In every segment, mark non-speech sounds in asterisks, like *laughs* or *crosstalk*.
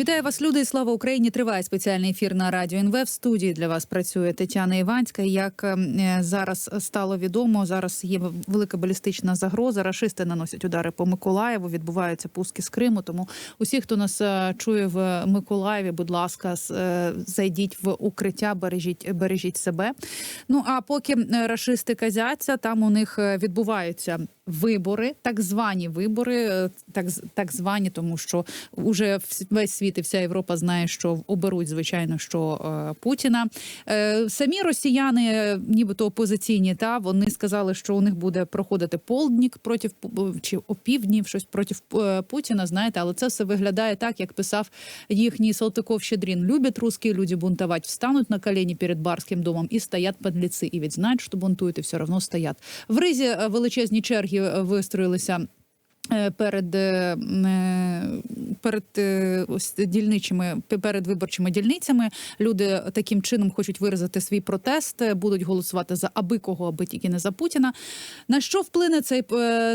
Вітаю вас, люди, слава Україні! Триває спеціальний ефір на радіо НВ. В студії для вас працює Тетяна Іванська. Як е, зараз стало відомо, зараз є велика балістична загроза. Рашисти наносять удари по Миколаєву. Відбуваються пуски з Криму. Тому усі, хто нас е, чує в Миколаєві, будь ласка, е, зайдіть в укриття, бережіть, бережіть себе. Ну а поки рашисти казяться, там у них відбуваються вибори, так звані вибори, е, так так звані, тому що вс- весь світ і вся Європа знає, що оберуть звичайно що е, Путіна. Е, самі росіяни, е, нібито опозиційні, та вони сказали, що у них буде проходити полднік проти Пу- чи опівднів, щось проти е, Путіна. Знаєте, але це все виглядає так, як писав їхній Салтиков Щедрін. Любят русские люди бунтовать, встануть на колени перед барським домом і стоять подлецы. І ведь знають, що бунтують, і все одно стоять. В ризі е, величезні черги е, вистроїлися. е, Перед е, перед ось дільничими перед виборчими дільницями люди таким чином хочуть виразити свій протест, будуть голосувати за аби кого, аби тільки не за Путіна. На що вплине цей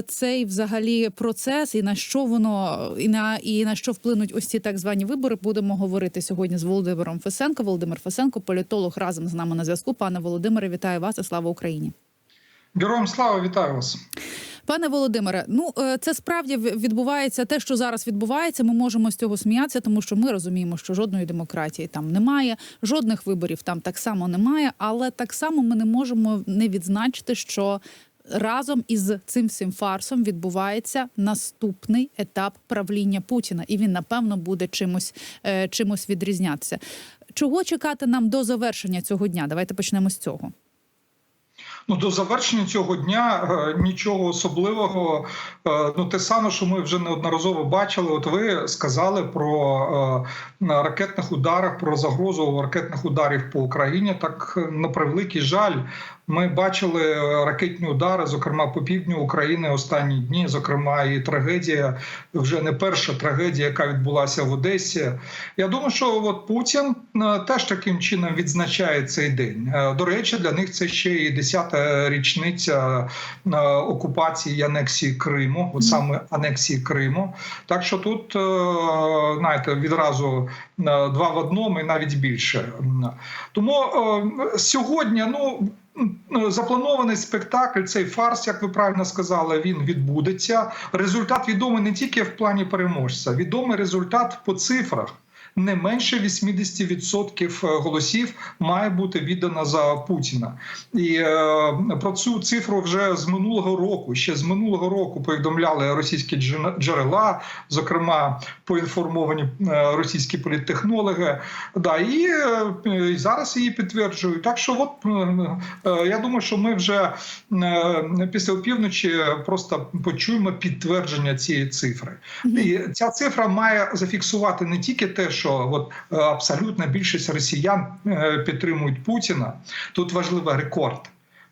цей взагалі процес, і на що воно і на і на що вплинуть ось ці так звані вибори? Будемо говорити сьогодні з Володимиром Фесенко. Володимир Фесенко, політолог, разом з нами на зв'язку. Пане Володимире, вітаю вас і слава Україні. Героям слава вітаю вас. Пане Володимире, ну е, це справді відбувається те, що зараз відбувається. Ми можемо з цього сміятися, тому що ми розуміємо, що жодної демократії там немає, жодних виборів там так само немає. Але так само ми не можемо не відзначити, що разом із цим всім фарсом відбувається наступний етап правління Путіна, і він напевно буде чимось, е, чимось відрізнятися. Чого чекати нам до завершення цього дня? Давайте почнемо з цього. Ну до завершення цього дня е, нічого особливого. Е, ну те саме, що ми вже неодноразово бачили. От ви сказали про е, ракетних ударах, про загрозу ракетних ударів по Україні. Так на превеликий жаль, ми бачили ракетні удари, зокрема по півдню України останні дні. Зокрема, і трагедія вже не перша трагедія, яка відбулася в Одесі. Я думаю, що от Путін теж таким чином відзначає цей день. До речі, для них це ще і 10-та річниця е, окупації і анексії Криму, от саме анексії Криму. Так що тут, е, знаєте, відразу е, два в одному і навіть більше. Тому е, сьогодні, ну. Запланований спектакль, цей фарс, як ви правильно сказали, він відбудеться. Результат відомий не тільки в плані переможця, відомий результат по цифрах. Не менше 80% голосів має бути віддано за Путіна, і е, про цю цифру вже з минулого року, ще з минулого року повідомляли російські джерела, зокрема поінформовані е, російські політтехнологи. Да, і, е, і зараз її підтверджують. Так що, от е, е, я думаю, що ми вже е, після опівночі просто почуємо підтвердження цієї цифри. І ця цифра має зафіксувати не тільки те, що от е, абсолютна більшість росіян е, підтримують Путіна. Тут важливий рекорд.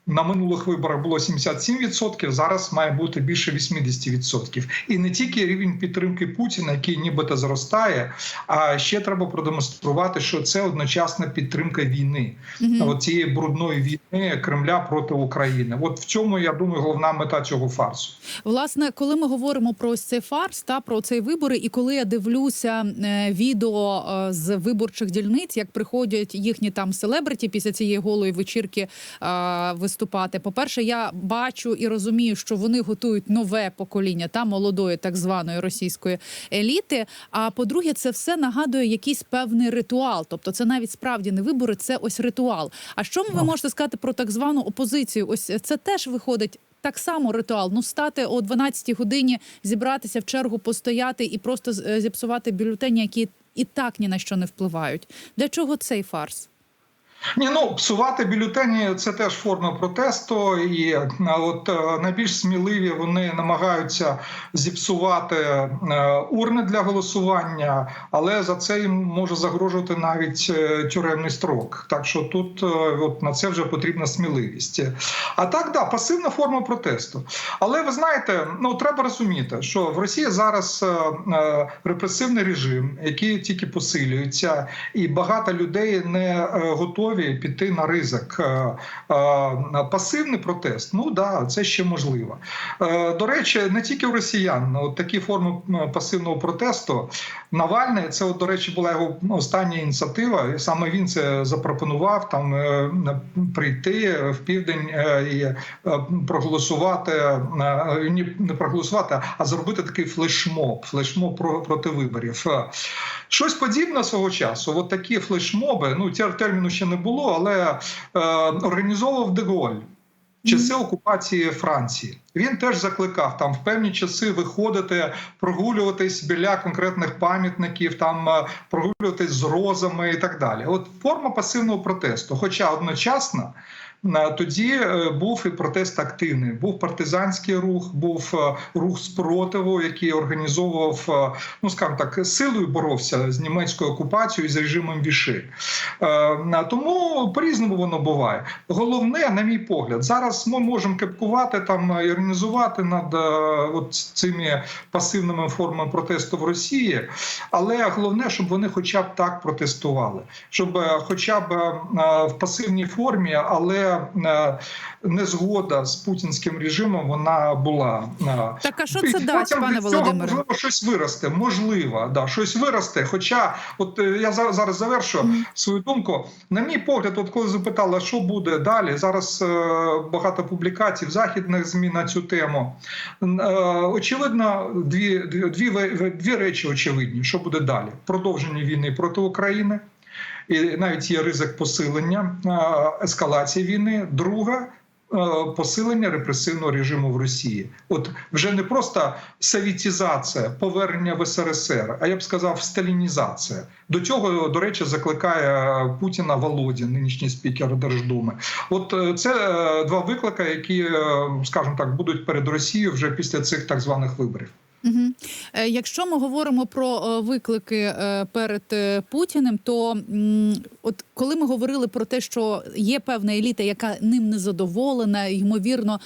На минулих виборах було 77%, зараз має бути більше 80%. І не тільки рівень підтримки Путіна, який нібито зростає, а ще треба продемонструвати, що це одночасна підтримка війни, Мгм. от цієї брудної війни Кремля проти України. От в цьому я думаю, головна мета цього фарсу. Власне, коли ми говоримо про ось цей фарс та про цей вибори, і коли я дивлюся е, відео е, з виборчих дільниць, як приходять їхні там селебриті після цієї голої вечірки е, виступати. По перше, я бачу і розумію, що вони готують нове покоління та молодої так званої російської еліти. А по-друге, це все нагадує якийсь певний ритуал. Тобто, це навіть справді не вибори, це ось ритуал. А що ви можете сказати про так звану опозицію? Ось це теж виходить так само ритуал. Ну, стати о 12-й годині, зібратися в чергу, постояти і просто е, зіпсувати бюлетені, які і так ні на що не впливають. Для чого цей фарс? Ні, ну псувати бюлетені це теж форма протесту, і от е, найбільш сміливі вони намагаються зіпсувати е, урни для голосування, але за це їм може загрожувати навіть е, тюремний строк. Так що тут от на це вже потрібна сміливість. А так, да, пасивна форма протесту. Але ви знаєте, ну треба розуміти, що в Росії зараз репресивний режим, який тільки посилюється, і багато людей не готові готові піти на ризик. Е, е, Пасивний протест, ну да, це ще можливо. Е, До речі, не тільки у росіян, от такі форми пасивного протесту. Навальний, це, до речі, була його остання ініціатива. і Саме він це запропонував там прийти в південь і проголосувати, не проголосувати, а зробити такий флешмоб, флешмоб проти виборів. Щось подібне свого часу. От такі флешмоби. Ну терміну ще не було, але е, організовував Деголь. Часи окупації Франції він теж закликав там в певні часи виходити, прогулюватись біля конкретних пам'ятників, там е, прогулюватись з розами і так далі. От форма пасивного протесту. Хоча одночасно тоді е, був і протест активний, був партизанський рух, був е, рух спротиву, який організовував, е, ну скажімо так, силою боровся з німецькою окупацією і з режимом Віши. Е, Тому по-різному воно буває. Головне, на мій погляд, зараз ми можемо кепкувати там і над е, от цими пасивними формами протесту в Росії, але головне, щоб вони хоча б так протестували, щоб е, хоча б е, в пасивній формі, але е, незгода з путінським режимом вона була. Е, Так а що і це дасть, пане Володимире? Можливо, щось виросте. Можливо, да, щось виросте. Хоча, от е, я за- зараз завершу свою думку. На мій погляд, от коли запитала, що буде далі, зараз е, багато публікацій в західних змі на цю тему. Е, очевидно, дві, дві, дві, дві речі очевидні, що буде далі: продовження війни проти України. І навіть є ризик посилення е, ескалації війни. Друга е, посилення репресивного режиму в Росії. От вже не просто совітізація, повернення в СРСР, а я б сказав, сталінізація. До цього, до речі, закликає Путіна Володін, нинішній спікер Держдуми. От е, це два виклики, які, скажімо так, будуть перед Росією вже після цих так званих виборів. Угу. Якщо ми говоримо про е, виклики е, перед Путіним, то от коли ми говорили про те, що є певна еліта, яка ним не задоволена, ймовірно,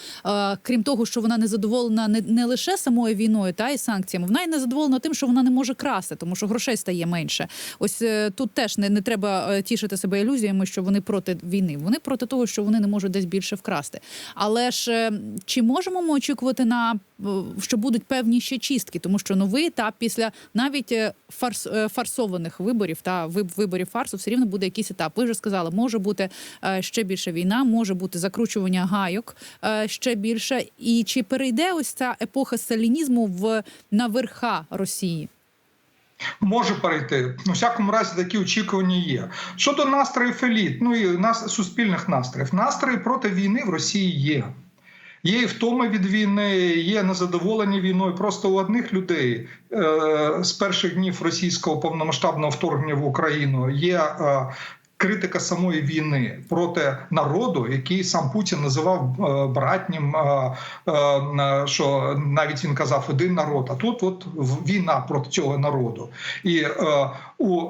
крім того, що вона не задоволена не, лише самою війною та і санкціями, вона й не задоволена тим, що вона не може красти, тому що грошей стає менше. Ось тут теж не, не треба тішити себе ілюзіями, що вони проти війни. Вони проти того, що вони не можуть десь більше вкрасти. Але ж чи можемо ми очікувати на що будуть певні ще чистки, тому що новий етап після навіть е, фарс е, фарсованих виборів та виборів фарсу все рівно буде якийсь етап. Ви вже сказали, може бути е, ще більше війна, може бути закручування гайок ще більше. І чи перейде ось ця епоха сталінізму в на верха Росії? Може перейти. У всякому разі, такі очікування є. Щодо настроїв еліт, ну і нас суспільних настроїв, настрої проти війни в Росії є. Є і втома від війни, є незадоволені війною. Просто у одних людей е, з перших днів російського повномасштабного вторгнення в Україну є е, критика самої війни проти народу, який сам Путін називав е, братнім. Е, е, що навіть він казав один народ. А тут от війна проти цього народу. І у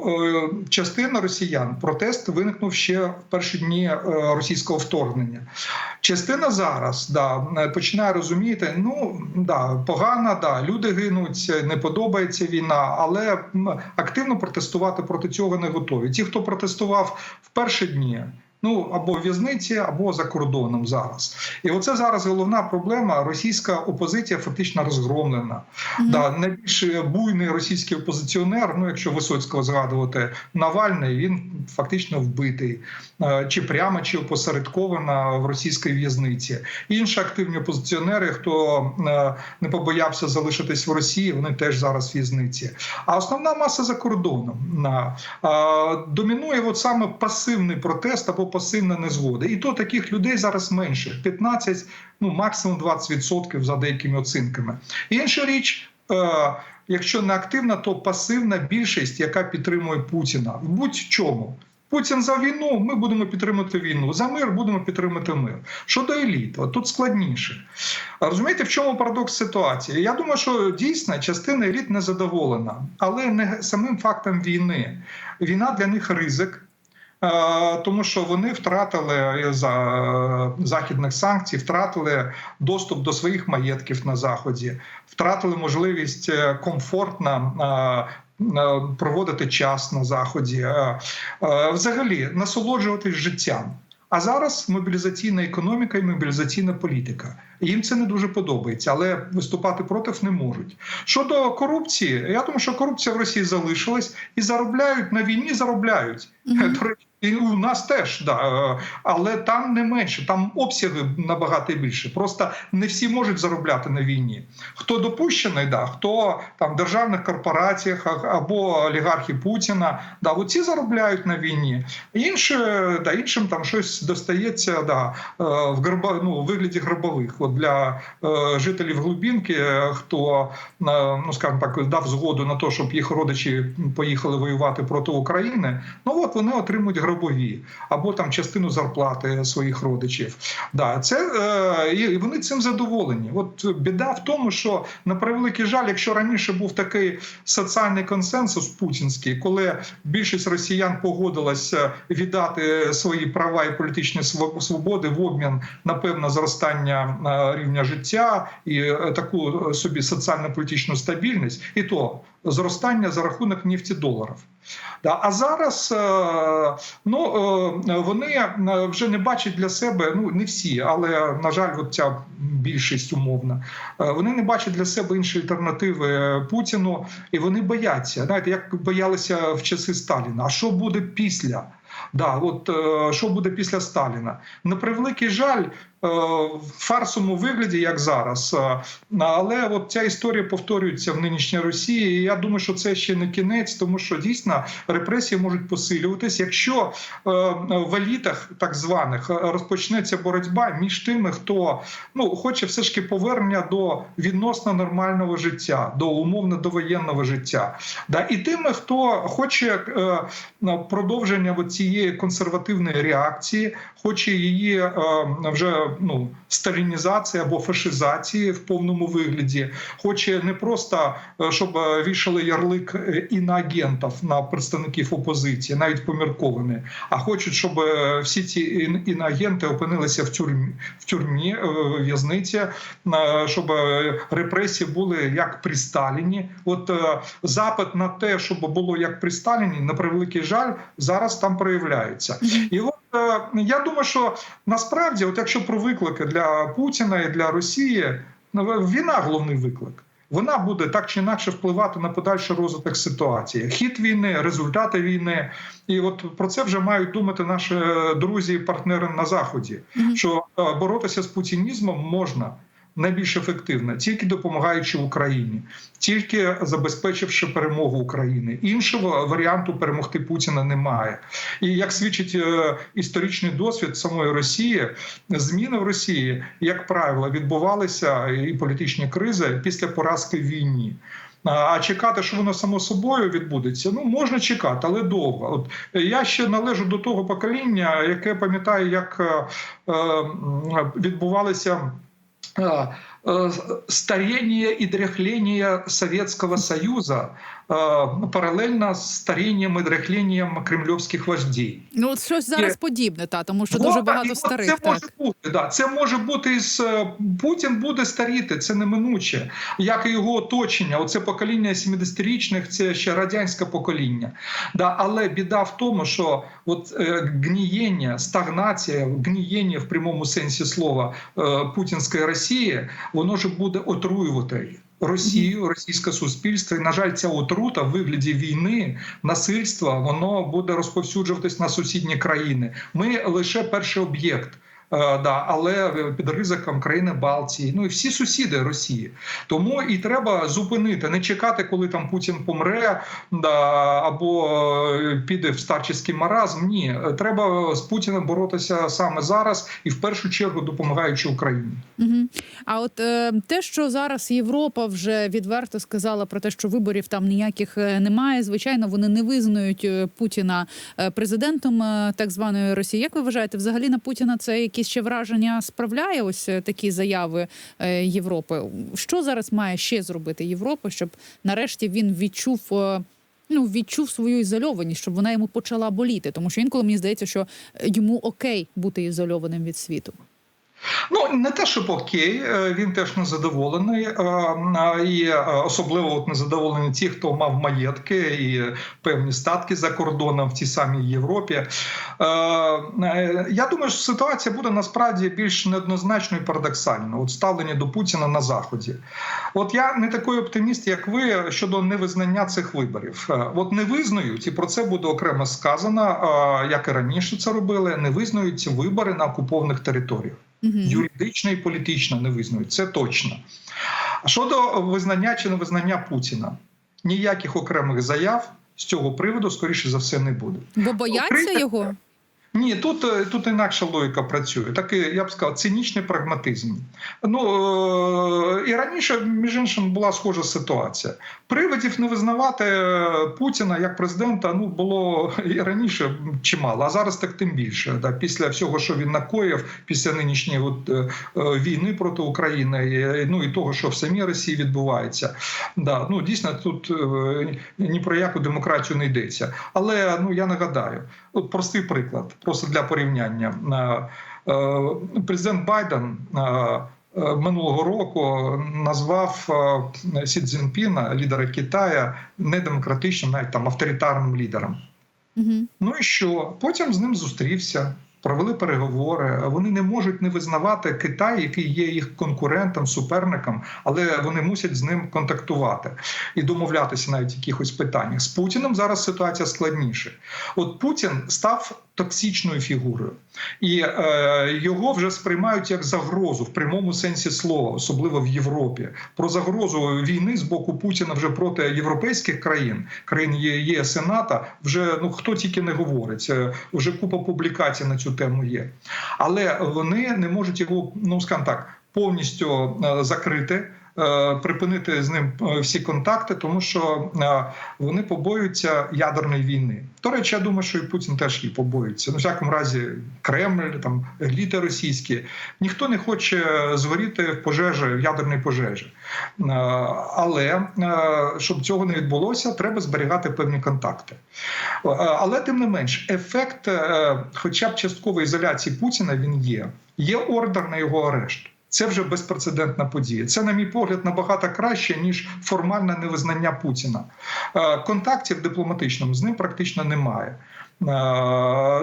частини росіян протест виникнув ще в перші дні російського вторгнення. Частина зараз да, починає розуміти, ну да, погано, да, люди гинуть, не подобається війна, але активно протестувати проти цього не готові. Ті, хто протестував в перші дні. Ну або в в'язниці, або за кордоном зараз, і оце зараз головна проблема. Російська опозиція фактично розгромлена. Мгм. Да, найбільш буйний російський опозиціонер, ну якщо Висоцького згадувати, Навальний, він фактично вбитий, Е, чи прямо, чи опосередковано в російській в'язниці. Інші активні опозиціонери, хто е, не побоявся залишитись в Росії, вони теж зараз в в'язниці. А основна маса за кордоном На- домінує от саме пасивний протест або пасивна незгода. І то таких людей зараз менше 15, ну максимум 20% за деякими оцінками. Інша річ. е, Якщо не активна, то пасивна більшість, яка підтримує Путіна в будь-чому. Путін за війну, ми будемо підтримувати війну. За мир будемо підтримати мир. Щодо еліт, тут складніше. Розумієте, в чому парадокс ситуації? Я думаю, що дійсно частина еліт не задоволена, але не самим фактом війни. Війна для них ризик. Е, Тому що вони втратили за західних санкцій, втратили доступ до своїх маєтків на заході, втратили можливість е, комфортно е, е, проводити час на заході, е, е, взагалі насолоджуватись життям. А зараз мобілізаційна економіка і мобілізаційна політика. Їм це не дуже подобається, але виступати проти не можуть. Щодо корупції, я думаю, що корупція в Росії залишилась і заробляють на війні, заробляють. До речі, і у нас теж да, е, але там не менше, там обсяги набагато більше. Просто не всі можуть заробляти на війні. Хто допущений, да, хто там в державних корпораціях або олігархи Путіна, да, оці заробляють на війні. Інші, да, іншим там щось достається да, е, в гроба, ну, вигляді гробових. От для е, жителів Глубінки, е, хто ну скажімо так дав згоду на те, щоб їх родичі поїхали воювати проти України. Ну от вони отримують гробові або там частину зарплати своїх родичів. Да, це е, і вони цим задоволені. От біда в тому, що на превеликий жаль, якщо раніше був такий соціальний консенсус путінський, коли більшість росіян погодилася віддати свої права і політичні св- свободи в обмін на певне зростання е, рівня життя і е, таку собі соціально-політичну стабільність, і то зростання за рахунок нефтедоларів. Да, а зараз е, ну, е, вони е, вже не бачать для себе, ну не всі, але на жаль, от ця більшість умовна. Вони не бачать для себе інші альтернативи Путіну, і вони бояться. Знаєте, як боялися в часи Сталіна. А що буде після? Да, от що буде після Сталіна? На превеликий жаль, е, в фарсовому вигляді, як зараз, е, але от ця історія повторюється в нинішній Росії. І я думаю, що це ще не кінець, тому що дійсно репресії можуть посилюватись, якщо е, в елітах так званих розпочнеться боротьба між тими, хто ну хоче все ж таки повернення до відносно нормального життя, до умовно довоєнного життя, да і тими, хто хоче е, продовження цієї консервативної реакції, хоче її вже ну сталінізації або фашизації в повному вигляді, хоче не просто е, щоб е, вішали ярлик е, іноагентів на представників опозиції, навіть помірковані, а хочуть, щоб всі ці ін- іноагенти опинилися в тюрмі в тюрмі, в в'язниці, щоб репресії були як при Сталіні. От запит на те, щоб було як при Сталіні, на превеликий жаль, зараз там проявляється. І от я думаю, що насправді, от якщо про виклики для Путіна і для Росії, ну, війна головний виклик. Вона буде так чи інакше впливати на подальший розвиток ситуації, хід війни, результати війни. І от про це вже мають думати наші друзі і партнери на заході. Що е, боротися з путінізмом можна найбільш ефективно, тільки допомагаючи Україні, тільки забезпечивши перемогу України. Іншого варіанту перемогти Путіна немає. І як свідчить е, історичний досвід самої Росії, зміни в Росії, як правило, відбувалися і політичні кризи після поразки війні. А- чекати, що воно само собою відбудеться, ну можна чекати, але довго. От е, я ще належу до того покоління, яке пам'ятає, як е, відбувалися. Е, *laughs* е, Старение и дряхление Советского Союза э, параллельно с старением и дряхлением кремлевских вождей. Ну от щось зараз подібне, та тому що Вот, дуже так, і багато старих. Це Так. може бути. Да, це може бути з е, Путін буде старіти, це неминуче, як і його оточення. Оце покоління 70-річних, це ще радянське покоління. Да, але біда в тому, що от е, гнієння, стагнація, гнієння в прямому сенсі слова е, путінської Росії, воно ж буде отруювати. Росію, російське суспільство, і на жаль, ця отрута в вигляді війни, насильства, воно буде розповсюджуватись на сусідні країни. Ми лише перший об'єкт. Е, да, але під ризиком країни Балтії, ну і всі сусіди Росії. Тому і треба зупинити, не чекати, коли там Путін помре да, або е, піде в старчий маразм. Ні, треба з Путіним боротися саме зараз і в першу чергу допомагаючи Україні. Угу. А от е, те, що зараз Європа вже відверто сказала про те, що виборів там ніяких е, немає. Звичайно, вони не визнають Путіна президентом так званої Росії. Як ви вважаєте, взагалі на Путіна це якісь ще враження справляє? Ось е, такі заяви е, Європи. Що зараз має ще зробити Європа, щоб нарешті він відчув. е, Ну, відчув свою ізольованість, щоб вона йому почала боліти, тому що інколи мені здається, що йому окей бути ізольованим від світу. Ну не те, щоб окей, е, він теж незадоволений, е, і е, особливо от незадоволені ті, хто мав маєтки і певні статки за кордоном в тій самій Європі. Я думаю, що ситуація буде насправді більш неоднозначною і парадоксальною. От ставлення до Путіна на заході. От я не такий оптиміст, як ви, щодо невизнання цих виборів. От не визнають, і про це буде окремо сказано, як і раніше це робили. Не визнають ці вибори на окупованих територіях. Юридично і політично не визнають. Це точно. А щодо визнання чи невизнання Путіна, ніяких окремих заяв з цього приводу, скоріше за все, не буде. Бо бояться Україна- його. Ні, тут, е, тут інакша логіка працює. Такий, я б сказав, цинічний прагматизм. Ну е, і раніше, між іншим, була схожа ситуація. Приводів не визнавати е, Путіна як президента ну було і раніше чимало, а зараз так тим більше. Да, після всього, що він накоїв, після нинішньої от, війни проти України, ну і того, що в самій Росії відбувається. Да, ну дійсно тут ні про яку демократію не йдеться. Але ну я нагадаю, от простий приклад, просто для порівняння. Е, е, Президент Байден. е, Минулого року назвав Сі Цзінпіна, лідера Китая, недемократичним, навіть там авторитарним лідером. Угу. Ну і що? Потім з ним зустрівся, провели переговори. Вони не можуть не визнавати Китай, який є їх конкурентом, суперником, але вони мусять з ним контактувати і домовлятися навіть в якихось питаннях. З Путіним зараз ситуація складніша. От Путін став токсичною фігурою, і е, його вже сприймають як загрозу в прямому сенсі слова, особливо в Європі. Про загрозу війни з боку Путіна вже проти європейських країн, країн ЄС і НАТО, вже ну хто тільки не говорить. Е, Вже купа публікацій на цю тему є. Але вони не можуть його, ну скажімо так, повністю е, закрити. Е, Припинити з ним е, всі контакти, тому що е, вони побоюються ядерної війни. До речі, я думаю, що і Путін теж її побоюється. Ну, в всякому разі, Кремль, там еліти російські, ніхто не хоче згоріти в пожежі, в ядерній пожежі. Але щоб цього не відбулося, треба зберігати певні контакти. Але тим не менш, ефект, хоча б часткової ізоляції Путіна, він є. Є ордер на його арешт. Це вже безпрецедентна подія. Це, на мій погляд, набагато краще ніж формальне невизнання Путіна. Е, Контактів дипломатичному з ним практично немає. Е,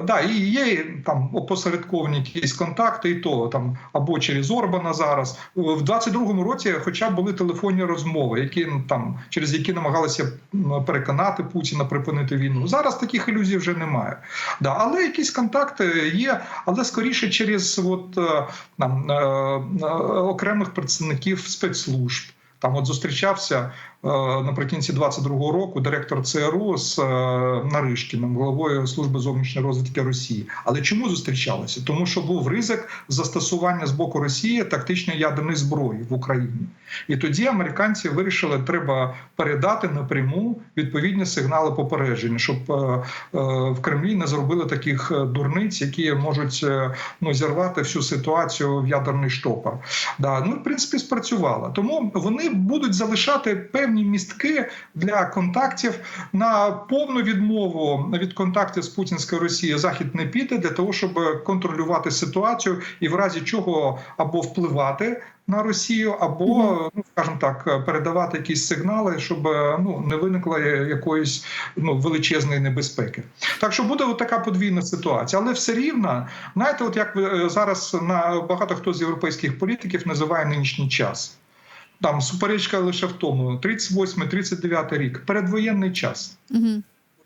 да, і є там опосередковані якісь контакти, і то там або через Орбана зараз в 22-му році, хоча б були телефонні розмови, які ну, там через які намагалися переконати Путіна припинити війну. Зараз таких ілюзій вже немає. Да, але якісь контакти є, але скоріше через от е, там е, е, окремих представників спецслужб. Там от зустрічався е, наприкінці 22-го року директор ЦРУ з е, Наришкіним, головою служби зовнішньої розвідки Росії. Але чому зустрічалися? Тому що був ризик застосування з боку Росії тактичної ядерної зброї в Україні. І тоді американці вирішили, треба передати напряму відповідні сигнали попередження, щоб е, е, в Кремлі не зробили таких е, дурниць, які можуть е, ну зірвати всю ситуацію в ядерний штопор. Да, ну в принципі спрацювало. Тому вони будуть залишати певні містки для контактів на повну відмову від контактів з путінською Росією. Захід не піде для того, щоб контролювати ситуацію і в разі чого або впливати. На Росію або ну скажімо так передавати якісь сигнали, щоб ну не виникло якоїсь ну величезної небезпеки. Так що буде от така подвійна ситуація, але все рівно, знаєте, от як е, зараз на багато хто з європейських політиків називає нинішній час. Там суперечка лише в тому: 38-39 рік, передвоєнний час. Угу.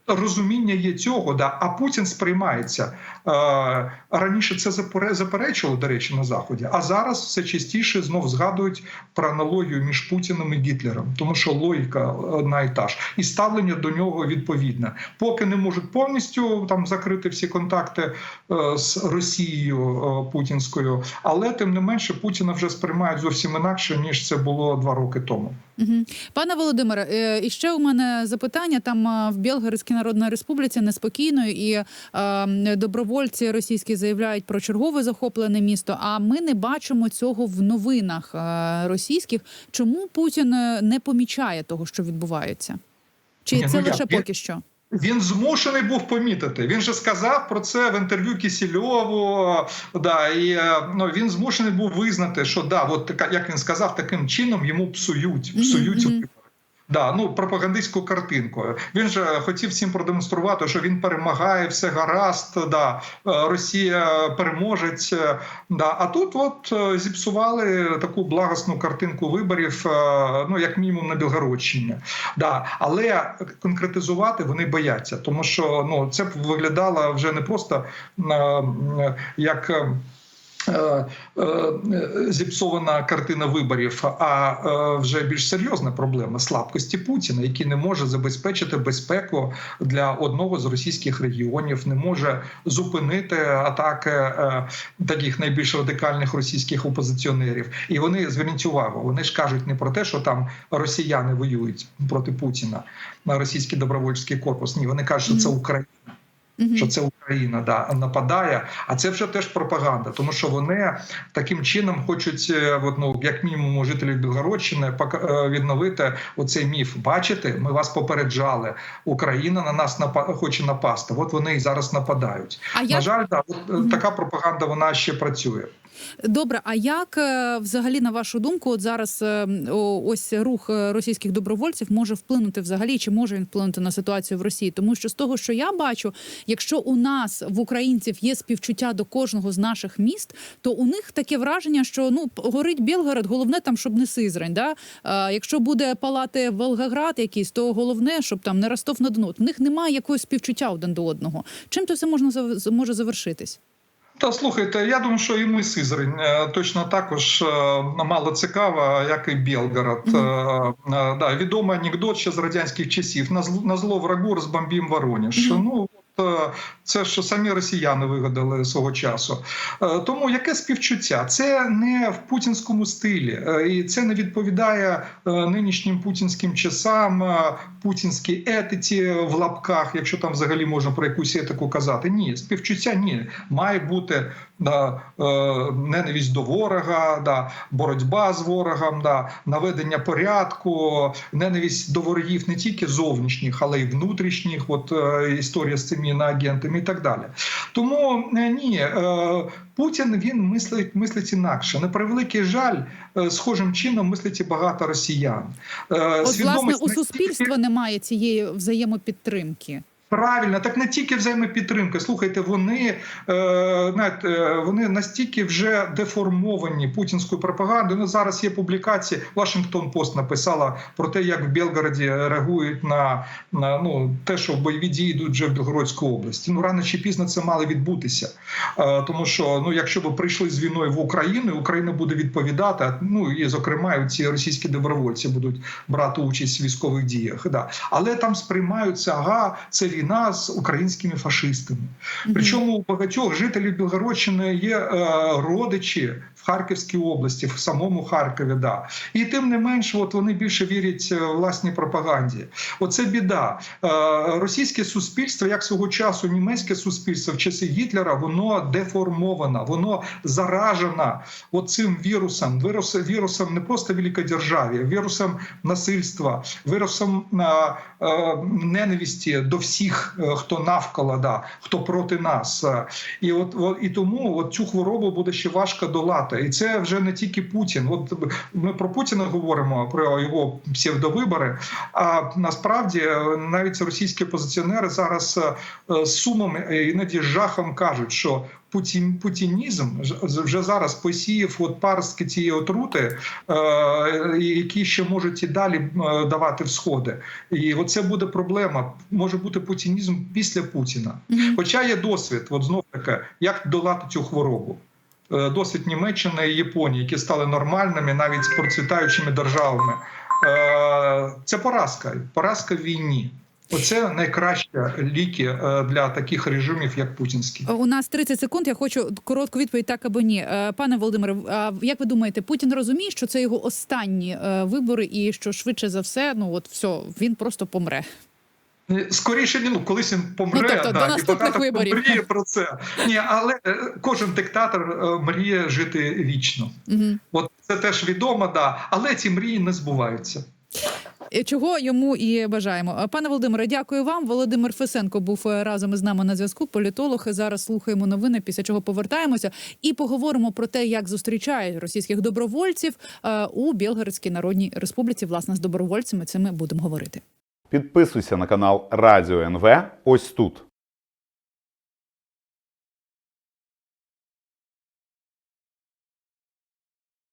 Розуміння є цього, да, а Путін сприймається е, раніше. Це запере- заперечувало, до речі, на заході. А зараз все частіше знов згадують про аналогію між Путіним і Гітлером, тому що логіка одна і та ж, і ставлення до нього відповідне. Поки не можуть повністю там закрити всі контакти е, з Росією е, путінською, але тим не менше Путіна вже сприймають зовсім інакше ніж це було два роки тому. Угу. Пане Володимире, е, і ще у мене запитання. Там е, в Білгородській Народній Республіці неспокійно, і е, добровольці російські заявляють про чергове захоплене місто. А ми не бачимо цього в новинах е, російських. Чому Путін не помічає того, що відбувається? Чи це ну, лише? Поки що? Він змушений був помітити. Він же сказав про це в інтерв'ю Кісільову. Да, і е, ну, він змушений був визнати, що да, от така, як він сказав, таким чином йому псують, псують Мгм, мгм. Да, ну пропагандистську картинку. Він же хотів всім продемонструвати, що він перемагає, все гаразд. Да, е, Росія переможець. е, Да. А тут от е, зіпсували таку благосну картинку виборів, ну як мінімум на Білгородщині. Да. Але конкретизувати вони бояться, тому що ну це б виглядало вже не просто як. Е, е, Зіпсована картина виборів, а е, вже більш серйозна проблема слабкості Путіна, який не може забезпечити безпеку для одного з російських регіонів, не може зупинити атаки таких найбільш радикальних російських опозиціонерів. І вони зверніть увагу, вони ж кажуть не про те, що там росіяни воюють проти Путіна на російський добровольський корпус. Ні, вони кажуть, що це Україна Що це Україна да нападає. А це вже теж пропаганда, тому що вони таким чином хочуть, е, от, ну, як мінімум, жителі жителів Білгородщини е, відновити оцей міф. Бачите, ми вас попереджали. Україна на нас напа- хоче напасти. От вони і зараз нападають. А На я... жаль, да, от, Мгм. така пропаганда вона ще працює. Добре? А як е, взагалі на вашу думку, от зараз е, ось рух е, російських добровольців може вплинути взагалі, чи може він вплинути на ситуацію в Росії? Тому що з того, що я бачу, якщо у нас в українців є співчуття до кожного з наших міст, то у них таке враження, що ну горить Білгород, головне там, щоб не Сизрань. Да? А, якщо буде палати Волгоград якийсь, то головне, щоб там не Ростов на Дону. В них немає якогось співчуття один до одного. Чим то все можна може завершитись? Та слухайте, я думаю, що і ми Сизрань е, точно також е, мало цікава, як і Білгород. Mm -hmm. е, Да, відомий анекдот ще з радянських часів. На зло, врагу розбомбім Воронеж. -hmm. Ну це що самі росіяни вигадали свого часу. Е, Тому яке співчуття? Це не в путінському стилі, е, і це не відповідає е, нинішнім путінським часам, путінській етиці в лапках, якщо там взагалі можна про якусь етику казати. Ні, співчуття ні. Має бути да, ненависть до ворога, да, боротьба з ворогом, да, наведення порядку, ненависть до ворогів не тільки зовнішніх, але й внутрішніх. От історія з цими іноагентами і так далі. Тому е, ні, е, Путін він мислить мислить інакше. На превеликий жаль, е, схожим чином мислить і багато росіян. От власне у суспільства немає цієї взаємопідтримки. Правильно, так не тільки взаємопідтримка. Слухайте, вони е, знаєте, е, вони настільки вже деформовані путінською пропагандою. Ну зараз є публікації. Вашингтон Пост написала про те, як в Белгороді реагують на, на ну те, що бойові дії йдуть вже в Білгородську область. Ну рано чи пізно це мало відбутися. Е, тому що ну, якщо б прийшли з війною в Україну, Україна буде відповідати. Ну і зокрема, ці російські добровольці будуть брати участь в військових діях. Да. Але там сприймаються, ага, це війна з українськими фашистами. Причому у багатьох жителів Білгородщини є е, родичі в Харківській області, в самому Харкові. Да. І тим не менше, от вони більше вірять е, власній пропаганді. Оце біда. Е, російське суспільство, як свого часу німецьке суспільство в часи Гітлера, воно деформовано, воно заражено оцим вірусом, вірусом, вірусом не просто великодержаві, вірусом насильства, вірусом ненависті до всіх, е, хто навколо, да, хто проти нас. Е, І от, і тому от цю хворобу буде ще важко долати. І це вже не тільки Путін. От ми про Путіна говоримо про його псевдовибори. А насправді е, навіть російські опозиціонери зараз з сумом іноді з жахом кажуть, що путінізм вже зараз посіяв от паростки цієї отрути, е, які ще можуть і далі е, давати всходи. І оце буде проблема. Може бути путінізм після Путіна. Хоча є досвід, от знов таки, як долати цю хворобу. Е, Досвід Німеччини і Японії, які стали нормальними, навіть процвітаючими державами. Це поразка, поразка в війні. Оце найкращі ліки е, для таких режимів, як путінський. У нас 30 секунд. Я хочу коротку відповідь так або ні. Е, Пане Володимире, як ви думаєте, Путін розуміє, що це його останні е, вибори, і що швидше за все, ну от все, він просто помре. Скоріше ні, ну колись він помре Ну, тобто, да, виборів. мріє про це. Ні, але кожен диктатор мріє жити вічно. Угу. От це теж відомо, да, але ці мрії не збуваються. Чого йому і бажаємо. Пане Володимире, дякую вам. Володимир Фесенко був е, разом із нами на зв'язку. Політолог. Зараз слухаємо новини. Після чого повертаємося і поговоримо про те, як зустрічають російських добровольців е, у Білгородській Народній Республіці. Власне з добровольцями цими будемо говорити. Підписуйся на канал Радіо НВ ось тут.